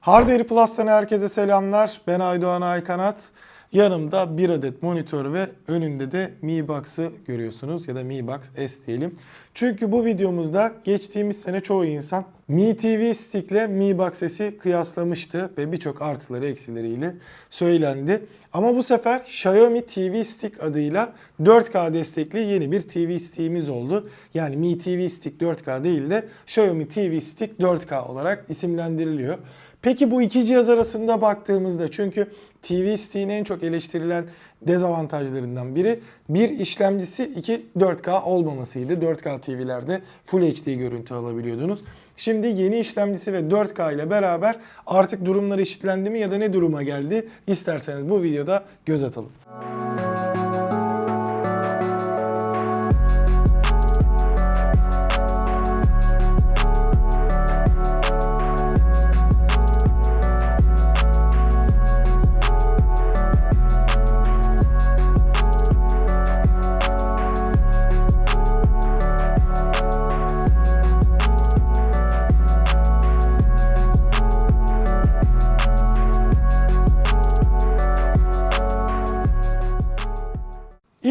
Hardware Plus'tan herkese selamlar. Ben Aydoğan Aykanat. Yanımda bir adet monitör ve önünde de Mi Box'ı görüyorsunuz ya da Mi Box S diyelim. Çünkü bu videomuzda geçtiğimiz sene çoğu insan Mi TV Stick ile Mi Box S'i kıyaslamıştı ve birçok artıları eksileriyle söylendi. Ama bu sefer Xiaomi TV Stick adıyla 4K destekli yeni bir TV Stick'imiz oldu. Yani Mi TV Stick 4K değil de Xiaomi TV Stick 4K olarak isimlendiriliyor. Peki bu iki cihaz arasında baktığımızda çünkü TV Stick'in en çok eleştirilen dezavantajlarından biri bir işlemcisi iki 4K olmamasıydı. 4K TV'lerde Full HD görüntü alabiliyordunuz. Şimdi yeni işlemcisi ve 4K ile beraber artık durumlar eşitlendi mi ya da ne duruma geldi? İsterseniz bu videoda göz atalım.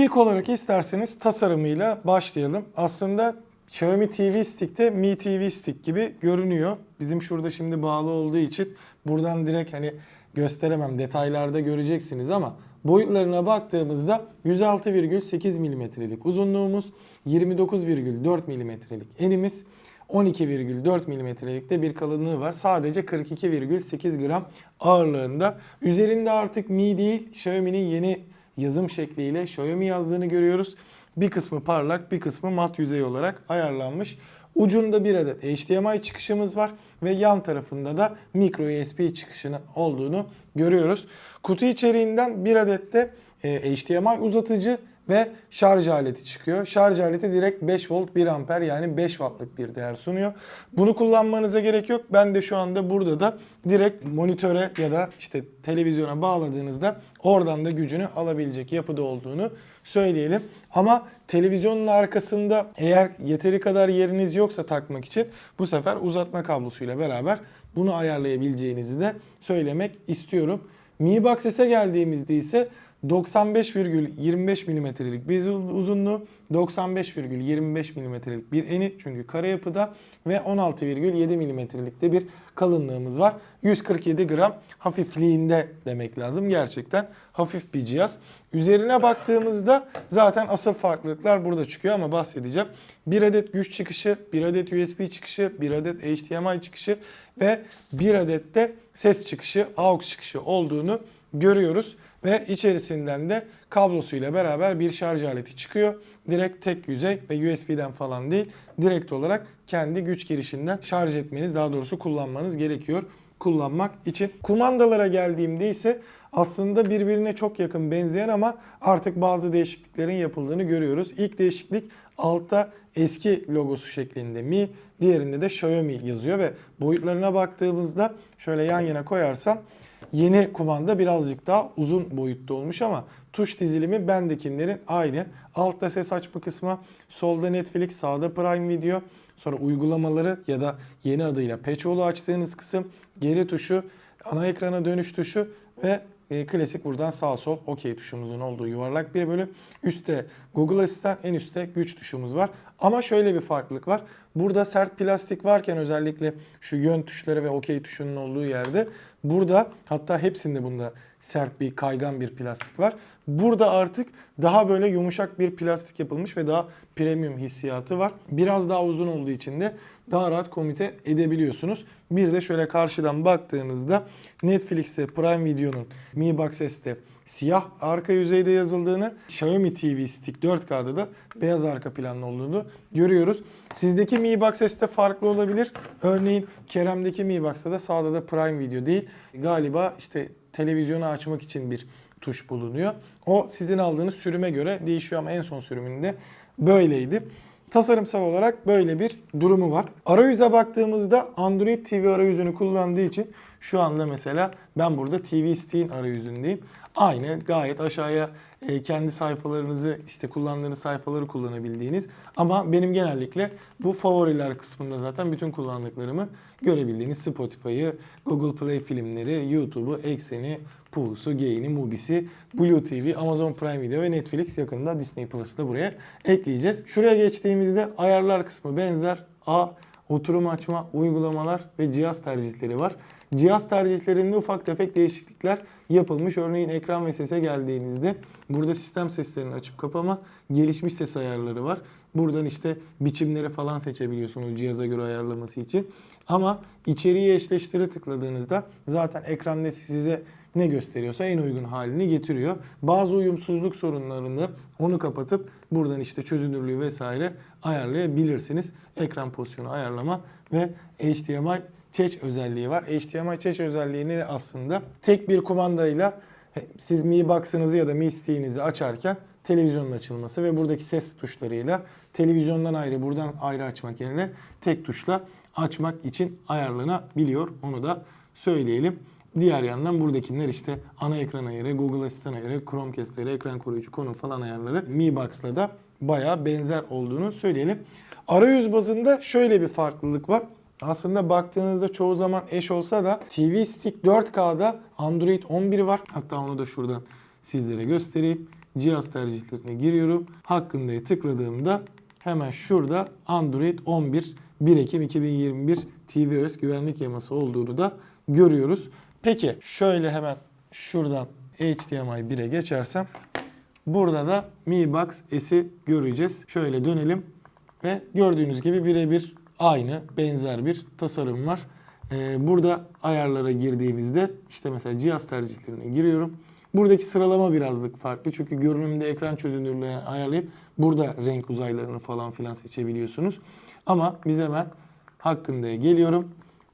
İlk olarak isterseniz tasarımıyla başlayalım. Aslında Xiaomi TV Stick'te Mi TV Stick gibi görünüyor. Bizim şurada şimdi bağlı olduğu için buradan direkt hani gösteremem. Detaylarda göreceksiniz ama boyutlarına baktığımızda 106,8 mm'lik uzunluğumuz, 29,4 mm'lik enimiz, 12,4 mm'lik de bir kalınlığı var. Sadece 42,8 gram ağırlığında. Üzerinde artık Mi değil, Xiaomi'nin yeni yazım şekliyle Xiaomi yazdığını görüyoruz. Bir kısmı parlak, bir kısmı mat yüzey olarak ayarlanmış. Ucunda bir adet HDMI çıkışımız var ve yan tarafında da micro USB çıkışının olduğunu görüyoruz. Kutu içeriğinden bir adet de e, HDMI uzatıcı ve şarj aleti çıkıyor. Şarj aleti direkt 5 volt 1 amper yani 5 wattlık bir değer sunuyor. Bunu kullanmanıza gerek yok. Ben de şu anda burada da direkt monitöre ya da işte televizyona bağladığınızda oradan da gücünü alabilecek yapıda olduğunu söyleyelim. Ama televizyonun arkasında eğer yeteri kadar yeriniz yoksa takmak için bu sefer uzatma kablosuyla beraber bunu ayarlayabileceğinizi de söylemek istiyorum. Mi Box S'e geldiğimizde ise 95,25 mm'lik bir uzunluğu, 95,25 mm'lik bir eni çünkü kare yapıda ve 16,7 mm'lik de bir kalınlığımız var. 147 gram hafifliğinde demek lazım. Gerçekten hafif bir cihaz. Üzerine baktığımızda zaten asıl farklılıklar burada çıkıyor ama bahsedeceğim. Bir adet güç çıkışı, bir adet USB çıkışı, bir adet HDMI çıkışı ve bir adet de ses çıkışı, AUX çıkışı olduğunu görüyoruz ve içerisinden de kablosuyla beraber bir şarj aleti çıkıyor. Direkt tek yüzey ve USB'den falan değil, direkt olarak kendi güç girişinden şarj etmeniz, daha doğrusu kullanmanız gerekiyor kullanmak için. Kumandalara geldiğimde ise aslında birbirine çok yakın benzeyen ama artık bazı değişikliklerin yapıldığını görüyoruz. İlk değişiklik altta eski logosu şeklinde Mi, diğerinde de Xiaomi yazıyor ve boyutlarına baktığımızda şöyle yan yana koyarsam Yeni kumanda birazcık daha uzun boyutta olmuş ama tuş dizilimi bendekilerin aynı. Altta ses açma kısmı, solda Netflix, sağda Prime Video, sonra uygulamaları ya da yeni adıyla Patcholo açtığınız kısım, geri tuşu, ana ekrana dönüş tuşu ve e, klasik buradan sağ sol OK tuşumuzun olduğu yuvarlak bir bölüm. Üstte Google Asistan, en üstte güç tuşumuz var. Ama şöyle bir farklılık var. Burada sert plastik varken özellikle şu yön tuşları ve OK tuşunun olduğu yerde burada hatta hepsinde bunda sert bir kaygan bir plastik var. Burada artık daha böyle yumuşak bir plastik yapılmış ve daha premium hissiyatı var. Biraz daha uzun olduğu için de daha rahat komite edebiliyorsunuz. Bir de şöyle karşıdan baktığınızda Netflix'te Prime Video'nun Mi Box S'te siyah arka yüzeyde yazıldığını, Xiaomi TV Stick 4K'da da beyaz arka planlı olduğunu görüyoruz. Sizdeki Mi Box S'te farklı olabilir. Örneğin Kerem'deki Mi Box'ta da sağda da Prime Video değil. Galiba işte televizyonu açmak için bir tuş bulunuyor. O sizin aldığınız sürüme göre değişiyor ama en son sürümünde böyleydi. Tasarımsal olarak böyle bir durumu var. Arayüze baktığımızda Android TV arayüzünü kullandığı için şu anda mesela ben burada TV Stick'in arayüzündeyim. Aynı gayet aşağıya e, kendi sayfalarınızı işte kullandığınız sayfaları kullanabildiğiniz ama benim genellikle bu favoriler kısmında zaten bütün kullandıklarımı görebildiğiniz Spotify'ı, Google Play filmleri, YouTube'u, Exxen'i, Pulse'u, Gain'i, Mubi'si, Blue TV, Amazon Prime Video ve Netflix yakında Disney Plus'ı da buraya ekleyeceğiz. Şuraya geçtiğimizde ayarlar kısmı benzer. A oturum açma, uygulamalar ve cihaz tercihleri var. Cihaz tercihlerinde ufak tefek değişiklikler yapılmış. Örneğin ekran ve sese geldiğinizde burada sistem seslerini açıp kapama, gelişmiş ses ayarları var. Buradan işte biçimleri falan seçebiliyorsunuz cihaza göre ayarlaması için. Ama içeriği eşleştire tıkladığınızda zaten ekranda size ne gösteriyorsa en uygun halini getiriyor. Bazı uyumsuzluk sorunlarını onu kapatıp buradan işte çözünürlüğü vesaire ayarlayabilirsiniz. Ekran pozisyonu ayarlama ve HDMI Çeç özelliği var. HDMI Çeç özelliğini aslında tek bir kumandayla siz Mi Box'ınızı ya da Mi Stick'inizi açarken televizyonun açılması ve buradaki ses tuşlarıyla televizyondan ayrı buradan ayrı açmak yerine tek tuşla açmak için ayarlanabiliyor. Onu da söyleyelim. Diğer yandan buradakiler işte ana ekran ayarı, Google Asistan ayarı, Chromecast ayarı, ekran koruyucu konum falan ayarları Mi Box'la da bayağı benzer olduğunu söyleyelim. Arayüz bazında şöyle bir farklılık var. Aslında baktığınızda çoğu zaman eş olsa da TV Stick 4K'da Android 11 var. Hatta onu da şuradan sizlere göstereyim. Cihaz tercihlerine giriyorum. Hakkında'ya tıkladığımda hemen şurada Android 11 1 Ekim 2021 tvOS güvenlik yaması olduğunu da görüyoruz. Peki şöyle hemen şuradan HDMI 1'e geçersem burada da Mi Box S'i göreceğiz. Şöyle dönelim ve gördüğünüz gibi birebir aynı benzer bir tasarım var. Ee, burada ayarlara girdiğimizde işte mesela cihaz tercihlerine giriyorum. Buradaki sıralama birazcık farklı çünkü görünümde ekran çözünürlüğü ayarlayıp burada renk uzaylarını falan filan seçebiliyorsunuz. Ama biz hemen hakkında geliyorum.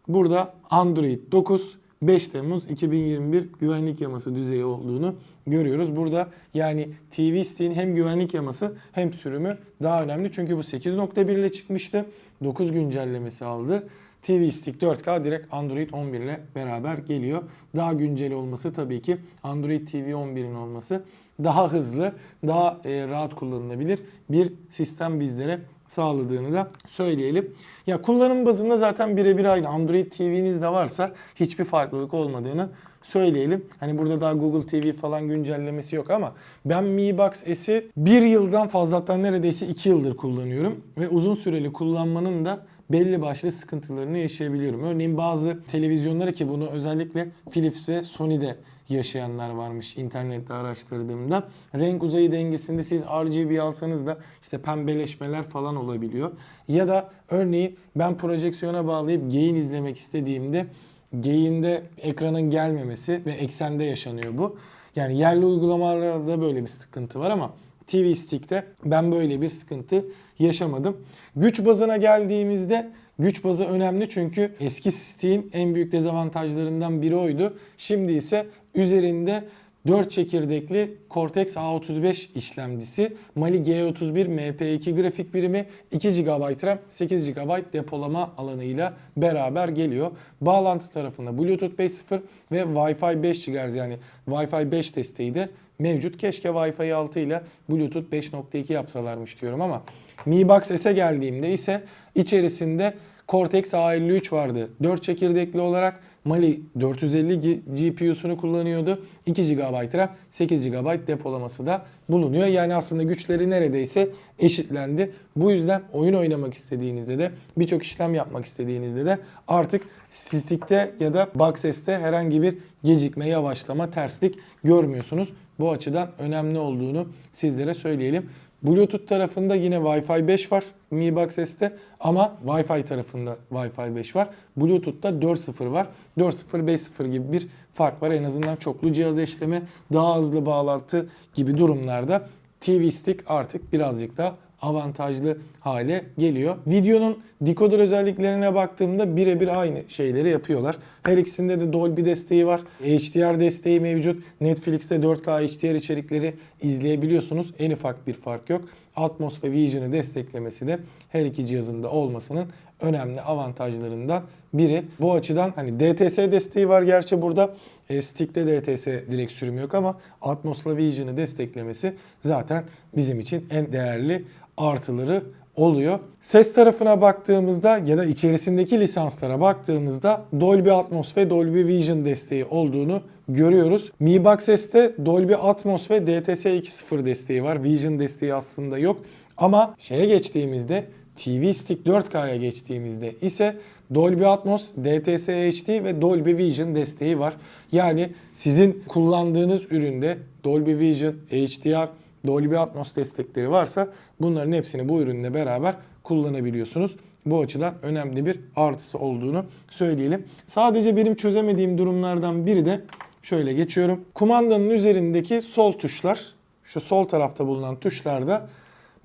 Burada Android 9 5 Temmuz 2021 güvenlik yaması düzeyi olduğunu görüyoruz. Burada yani TV Stick'in hem güvenlik yaması hem sürümü daha önemli. Çünkü bu 8.1 ile çıkmıştı. 9 güncellemesi aldı. TV Stick 4K direkt Android 11 ile beraber geliyor. Daha güncel olması tabii ki Android TV 11'in olması daha hızlı, daha e, rahat kullanılabilir bir sistem bizlere sağladığını da söyleyelim. Ya kullanım bazında zaten birebir aynı. Android TV'niz de varsa hiçbir farklılık olmadığını söyleyelim. Hani burada daha Google TV falan güncellemesi yok ama ben Mi Box S'i bir yıldan fazla hatta neredeyse iki yıldır kullanıyorum. Ve uzun süreli kullanmanın da belli başlı sıkıntılarını yaşayabiliyorum. Örneğin bazı televizyonlara ki bunu özellikle Philips ve Sony'de yaşayanlar varmış internette araştırdığımda. Renk uzayı dengesinde siz RGB alsanız da işte pembeleşmeler falan olabiliyor. Ya da örneğin ben projeksiyona bağlayıp gain izlemek istediğimde gain'de ekranın gelmemesi ve eksende yaşanıyor bu. Yani yerli uygulamalarda böyle bir sıkıntı var ama TV Stick'te ben böyle bir sıkıntı yaşamadım. Güç bazına geldiğimizde güç bazı önemli çünkü eski Stick'in en büyük dezavantajlarından biri oydu. Şimdi ise üzerinde 4 çekirdekli Cortex A35 işlemcisi, Mali G31 MP2 grafik birimi, 2 GB RAM, 8 GB depolama alanıyla beraber geliyor. Bağlantı tarafında Bluetooth 5.0 ve Wi-Fi 5 GHz yani Wi-Fi 5 desteği de mevcut. Keşke Wi-Fi 6 ile Bluetooth 5.2 yapsalarmış diyorum ama Mi Box S'e geldiğimde ise içerisinde Cortex A53 vardı. 4 çekirdekli olarak Mali 450 GPU'sunu kullanıyordu. 2 GB RAM, 8 GB depolaması da bulunuyor. Yani aslında güçleri neredeyse eşitlendi. Bu yüzden oyun oynamak istediğinizde de birçok işlem yapmak istediğinizde de artık Stick'te ya da Box S'te herhangi bir gecikme, yavaşlama, terslik görmüyorsunuz. Bu açıdan önemli olduğunu sizlere söyleyelim. Bluetooth tarafında yine Wi-Fi 5 var Mi Box S'te ama Wi-Fi tarafında Wi-Fi 5 var. Bluetooth'ta 4.0 var. 4.0 5.0 gibi bir fark var. En azından çoklu cihaz eşleme, daha hızlı bağlantı gibi durumlarda TV Stick artık birazcık daha avantajlı hale geliyor. Videonun decoder özelliklerine baktığımda birebir aynı şeyleri yapıyorlar. Her ikisinde de Dolby desteği var. HDR desteği mevcut. Netflix'te 4K HDR içerikleri izleyebiliyorsunuz. En ufak bir fark yok. Atmos ve Vision'ı desteklemesi de her iki cihazında olmasının önemli avantajlarından biri. Bu açıdan hani DTS desteği var gerçi burada. E, Stick'te DTS direkt sürüm yok ama Atmos'la Vision'ı desteklemesi zaten bizim için en değerli artıları oluyor. Ses tarafına baktığımızda ya da içerisindeki lisanslara baktığımızda Dolby Atmos ve Dolby Vision desteği olduğunu görüyoruz. Mi Box S'te Dolby Atmos ve DTS 2.0 desteği var. Vision desteği aslında yok. Ama şeye geçtiğimizde TV Stick 4K'ya geçtiğimizde ise Dolby Atmos, DTS HD ve Dolby Vision desteği var. Yani sizin kullandığınız üründe Dolby Vision, HDR, Dolby Atmos destekleri varsa bunların hepsini bu ürünle beraber kullanabiliyorsunuz. Bu açıdan önemli bir artısı olduğunu söyleyelim. Sadece benim çözemediğim durumlardan biri de şöyle geçiyorum. Kumandanın üzerindeki sol tuşlar, şu sol tarafta bulunan tuşlarda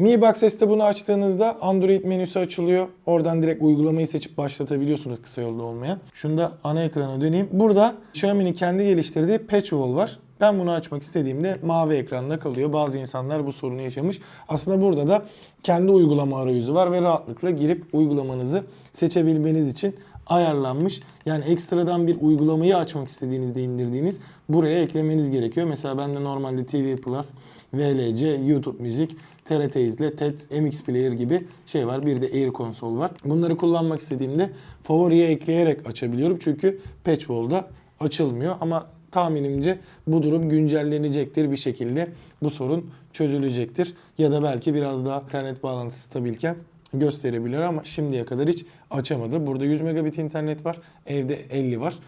Mi Box S'te bunu açtığınızda Android menüsü açılıyor. Oradan direkt uygulamayı seçip başlatabiliyorsunuz kısa yolda olmayan. Şunda ana ekrana döneyim. Burada Xiaomi'nin kendi geliştirdiği Patch Wall var. Ben bunu açmak istediğimde mavi ekranda kalıyor. Bazı insanlar bu sorunu yaşamış. Aslında burada da kendi uygulama arayüzü var ve rahatlıkla girip uygulamanızı seçebilmeniz için ayarlanmış. Yani ekstradan bir uygulamayı açmak istediğinizde indirdiğiniz buraya eklemeniz gerekiyor. Mesela bende normalde TV Plus, VLC, YouTube Müzik, TRT İzle, TED, MX Player gibi şey var. Bir de Air Console var. Bunları kullanmak istediğimde favoriye ekleyerek açabiliyorum. Çünkü Patchwall'da açılmıyor ama tahminimce bu durum güncellenecektir bir şekilde. Bu sorun çözülecektir. Ya da belki biraz daha internet bağlantısı stabilken gösterebilir ama şimdiye kadar hiç açamadı. Burada 100 megabit internet var. Evde 50 var.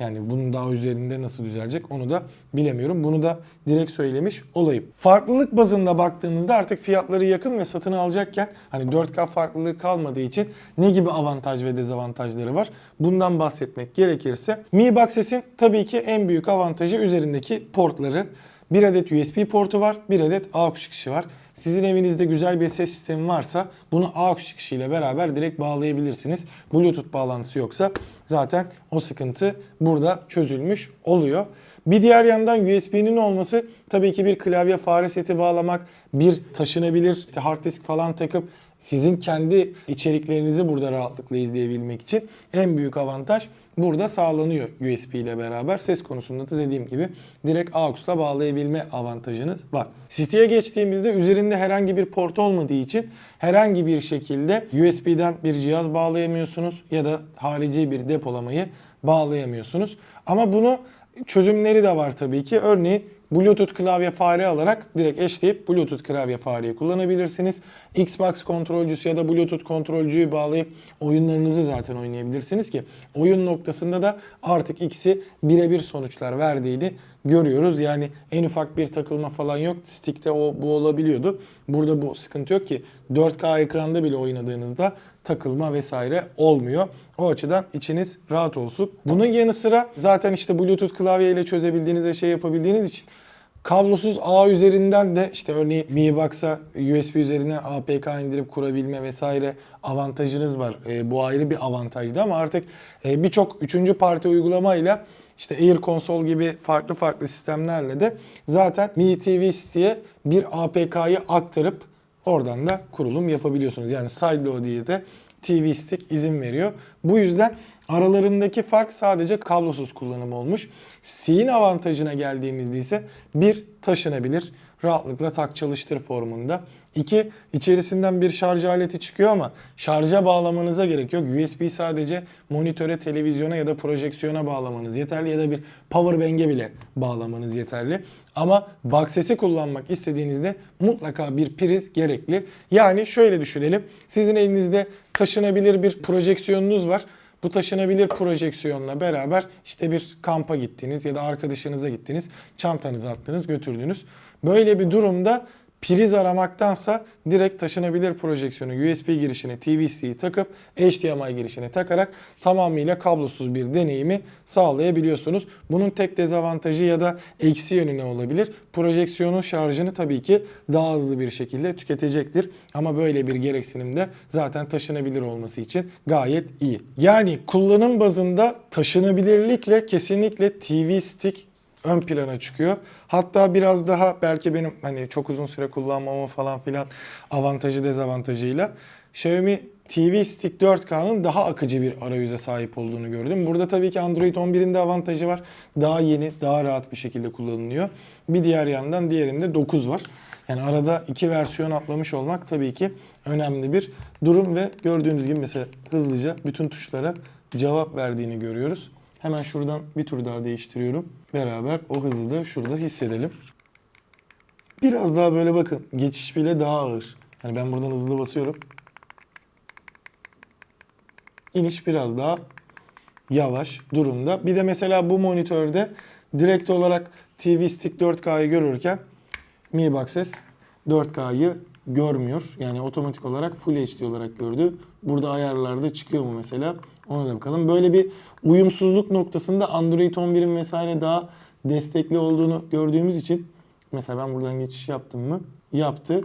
Yani bunun daha üzerinde nasıl düzelecek onu da bilemiyorum. Bunu da direkt söylemiş olayım. Farklılık bazında baktığımızda artık fiyatları yakın ve satın alacakken hani 4K farklılığı kalmadığı için ne gibi avantaj ve dezavantajları var? Bundan bahsetmek gerekirse Mi Box S'in tabii ki en büyük avantajı üzerindeki portları. Bir adet USB portu var, bir adet AUX çıkışı var. Sizin evinizde güzel bir ses sistemi varsa bunu AUX çıkışıyla beraber direkt bağlayabilirsiniz. Bluetooth bağlantısı yoksa zaten o sıkıntı burada çözülmüş oluyor. Bir diğer yandan USB'nin olması tabii ki bir klavye fare seti bağlamak, bir taşınabilir işte hard disk falan takıp sizin kendi içeriklerinizi burada rahatlıkla izleyebilmek için en büyük avantaj burada sağlanıyor USB ile beraber. Ses konusunda da dediğim gibi direkt AUX'la bağlayabilme avantajınız var. Siteye geçtiğimizde üzerinde herhangi bir port olmadığı için herhangi bir şekilde USB'den bir cihaz bağlayamıyorsunuz ya da harici bir depolamayı bağlayamıyorsunuz. Ama bunu çözümleri de var tabii ki. Örneğin Bluetooth klavye fare alarak direkt eşleyip Bluetooth klavye fareyi kullanabilirsiniz. Xbox kontrolcüsü ya da Bluetooth kontrolcüyü bağlayıp oyunlarınızı zaten oynayabilirsiniz ki oyun noktasında da artık ikisi birebir sonuçlar verdiğini görüyoruz. Yani en ufak bir takılma falan yok. Stick'te o bu olabiliyordu. Burada bu sıkıntı yok ki 4K ekranda bile oynadığınızda takılma vesaire olmuyor. O açıdan içiniz rahat olsun. Bunun yanı sıra zaten işte Bluetooth klavye ile çözebildiğiniz ve şey yapabildiğiniz için Kablosuz ağ üzerinden de işte örneğin Mi Box'a USB üzerinden APK indirip kurabilme vesaire avantajınız var. E, bu ayrı bir avantajdı ama artık e, birçok üçüncü parti uygulamayla işte Air Console gibi farklı farklı sistemlerle de zaten Mi TV Stick'e bir APK'yı aktarıp oradan da kurulum yapabiliyorsunuz. Yani sideload diye de TV Stick izin veriyor. Bu yüzden Aralarındaki fark sadece kablosuz kullanım olmuş. C'nin avantajına geldiğimizde ise bir taşınabilir, rahatlıkla tak çalıştır formunda. İki, içerisinden bir şarj aleti çıkıyor ama şarja bağlamanıza gerek yok. USB sadece monitöre, televizyona ya da projeksiyona bağlamanız yeterli ya da bir power bank'e bile bağlamanız yeterli. Ama box sesi kullanmak istediğinizde mutlaka bir priz gerekli. Yani şöyle düşünelim. Sizin elinizde taşınabilir bir projeksiyonunuz var. Bu taşınabilir projeksiyonla beraber işte bir kampa gittiniz ya da arkadaşınıza gittiniz, çantanızı attınız, götürdünüz. Böyle bir durumda priz aramaktansa direkt taşınabilir projeksiyonu USB girişine TV-C'yi takıp HDMI girişine takarak tamamıyla kablosuz bir deneyimi sağlayabiliyorsunuz. Bunun tek dezavantajı ya da eksi yönü ne olabilir? Projeksiyonun şarjını tabii ki daha hızlı bir şekilde tüketecektir. Ama böyle bir gereksinim de zaten taşınabilir olması için gayet iyi. Yani kullanım bazında taşınabilirlikle kesinlikle TV stick ön plana çıkıyor. Hatta biraz daha belki benim hani çok uzun süre kullanmamı falan filan avantajı dezavantajıyla Xiaomi TV Stick 4K'nın daha akıcı bir arayüze sahip olduğunu gördüm. Burada tabii ki Android 11'in de avantajı var. Daha yeni, daha rahat bir şekilde kullanılıyor. Bir diğer yandan diğerinde 9 var. Yani arada iki versiyon atlamış olmak tabii ki önemli bir durum ve gördüğünüz gibi mesela hızlıca bütün tuşlara cevap verdiğini görüyoruz. Hemen şuradan bir tur daha değiştiriyorum. Beraber o hızı da şurada hissedelim. Biraz daha böyle bakın geçiş bile daha ağır. Hani ben buradan hızlı basıyorum. İniş biraz daha yavaş durumda. Bir de mesela bu monitörde direkt olarak TV Stick 4K'yı görürken Mi Box S 4K'yı görmüyor. Yani otomatik olarak Full HD olarak gördü. Burada ayarlarda çıkıyor mu mesela? Ona da bakalım. Böyle bir uyumsuzluk noktasında Android 11'in vesaire daha destekli olduğunu gördüğümüz için mesela ben buradan geçiş yaptım mı? Yaptı.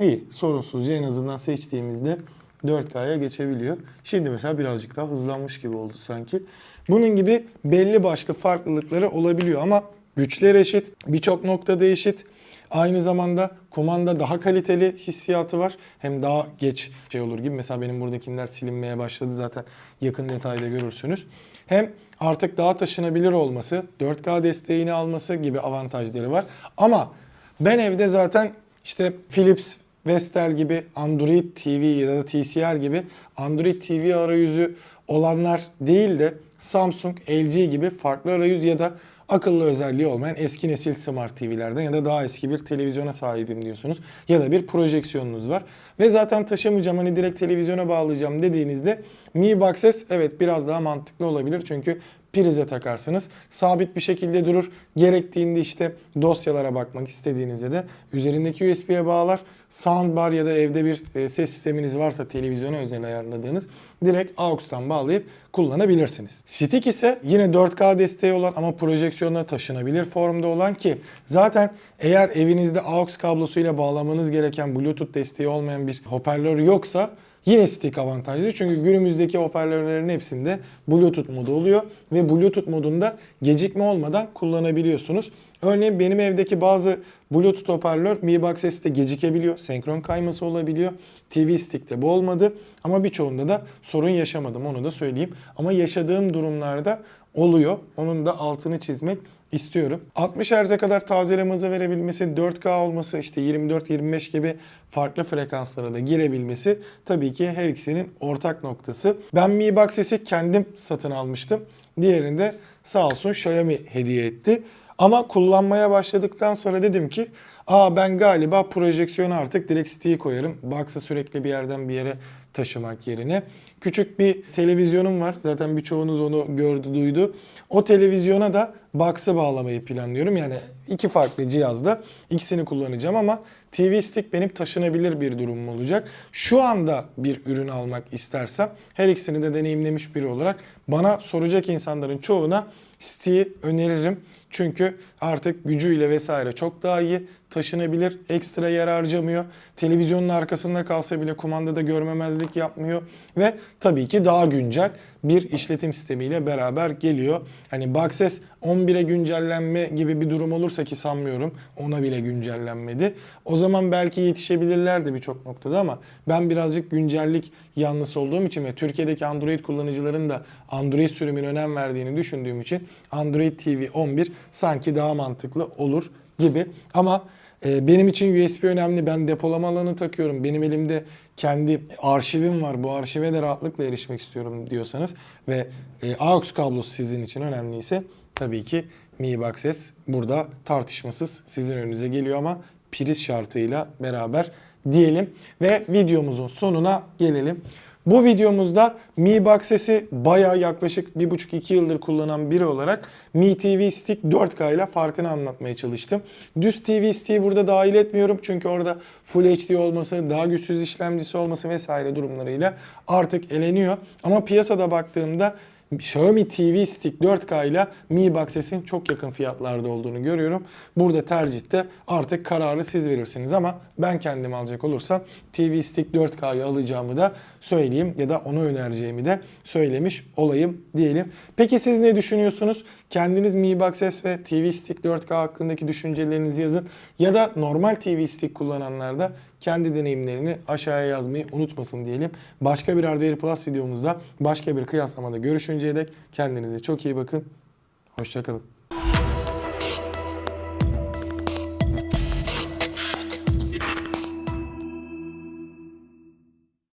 İyi. Sorunsuzca en azından seçtiğimizde 4K'ya geçebiliyor. Şimdi mesela birazcık daha hızlanmış gibi oldu sanki. Bunun gibi belli başlı farklılıkları olabiliyor ama güçler eşit, birçok noktada eşit. Aynı zamanda kumanda daha kaliteli hissiyatı var. Hem daha geç şey olur gibi. Mesela benim buradakiler silinmeye başladı zaten yakın detayda görürsünüz. Hem artık daha taşınabilir olması, 4K desteğini alması gibi avantajları var. Ama ben evde zaten işte Philips Vestel gibi Android TV ya da TCL gibi Android TV arayüzü olanlar değil de Samsung, LG gibi farklı arayüz ya da akıllı özelliği olmayan eski nesil Smart TV'lerden ya da daha eski bir televizyona sahibim diyorsunuz. Ya da bir projeksiyonunuz var. Ve zaten taşımayacağım hani direkt televizyona bağlayacağım dediğinizde Mi Box S evet biraz daha mantıklı olabilir. Çünkü prize takarsınız. Sabit bir şekilde durur. Gerektiğinde işte dosyalara bakmak istediğinizde de üzerindeki USB'ye bağlar. Soundbar ya da evde bir e, ses sisteminiz varsa televizyona özel ayarladığınız direkt AUX'tan bağlayıp kullanabilirsiniz. Stick ise yine 4K desteği olan ama projeksiyonla taşınabilir formda olan ki zaten eğer evinizde AUX kablosuyla bağlamanız gereken Bluetooth desteği olmayan bir hoparlör yoksa Yine stick avantajlı çünkü günümüzdeki hoparlörlerin hepsinde Bluetooth modu oluyor ve Bluetooth modunda gecikme olmadan kullanabiliyorsunuz. Örneğin benim evdeki bazı Bluetooth hoparlör Mi Box S'te gecikebiliyor, senkron kayması olabiliyor. TV Stick'te bu olmadı ama birçoğunda da sorun yaşamadım onu da söyleyeyim. Ama yaşadığım durumlarda oluyor. Onun da altını çizmek istiyorum. 60 Hz'e kadar tazeleme hızı verebilmesi, 4K olması, işte 24-25 gibi farklı frekanslara da girebilmesi tabii ki her ikisinin ortak noktası. Ben Mi Box S'i kendim satın almıştım. Diğerini de sağ olsun Xiaomi hediye etti. Ama kullanmaya başladıktan sonra dedim ki Aa ben galiba projeksiyonu artık direkt stick'i koyarım. Box'ı sürekli bir yerden bir yere taşımak yerine. Küçük bir televizyonum var. Zaten birçoğunuz onu gördü, duydu. O televizyona da box'ı bağlamayı planlıyorum. Yani iki farklı cihazda ikisini kullanacağım ama TV Stick benim taşınabilir bir durumum olacak. Şu anda bir ürün almak istersem her ikisini de deneyimlemiş biri olarak bana soracak insanların çoğuna Stick'i öneririm. Çünkü artık gücüyle vesaire çok daha iyi taşınabilir, ekstra yer harcamıyor. Televizyonun arkasında kalsa bile kumandada görmemezlik yapmıyor ve tabii ki daha güncel bir işletim sistemiyle beraber geliyor. Hani Boxes 11'e güncellenme gibi bir durum olursa ki sanmıyorum ona bile güncellenmedi. O zaman belki yetişebilirlerdi birçok noktada ama ben birazcık güncellik yanlısı olduğum için ve Türkiye'deki Android kullanıcıların da Android sürümüne önem verdiğini düşündüğüm için Android TV 11 sanki daha mantıklı olur gibi. Ama e, benim için USB önemli. Ben depolama alanı takıyorum. Benim elimde kendi arşivim var. Bu arşive de rahatlıkla erişmek istiyorum diyorsanız ve e, AUX kablosu sizin için önemliyse tabii ki Mi Box S burada tartışmasız sizin önünüze geliyor ama priz şartıyla beraber diyelim ve videomuzun sonuna gelelim. Bu videomuzda Mi Box S'i bayağı yaklaşık 1,5-2 yıldır kullanan biri olarak Mi TV Stick 4K ile farkını anlatmaya çalıştım. Düz TV Stick'i burada dahil etmiyorum çünkü orada Full HD olması, daha güçsüz işlemcisi olması vesaire durumlarıyla artık eleniyor. Ama piyasada baktığımda Xiaomi TV Stick 4K ile Mi Box S'in çok yakın fiyatlarda olduğunu görüyorum. Burada tercihte artık kararı siz verirsiniz ama ben kendim alacak olursam TV Stick 4K'yı alacağımı da söyleyeyim ya da onu önereceğimi de söylemiş olayım diyelim. Peki siz ne düşünüyorsunuz? Kendiniz Mi Box S ve TV Stick 4K hakkındaki düşüncelerinizi yazın ya da normal TV Stick kullananlar da kendi deneyimlerini aşağıya yazmayı unutmasın diyelim. Başka bir Hardware Plus videomuzda başka bir kıyaslamada görüşünceye dek kendinize çok iyi bakın. Hoşçakalın.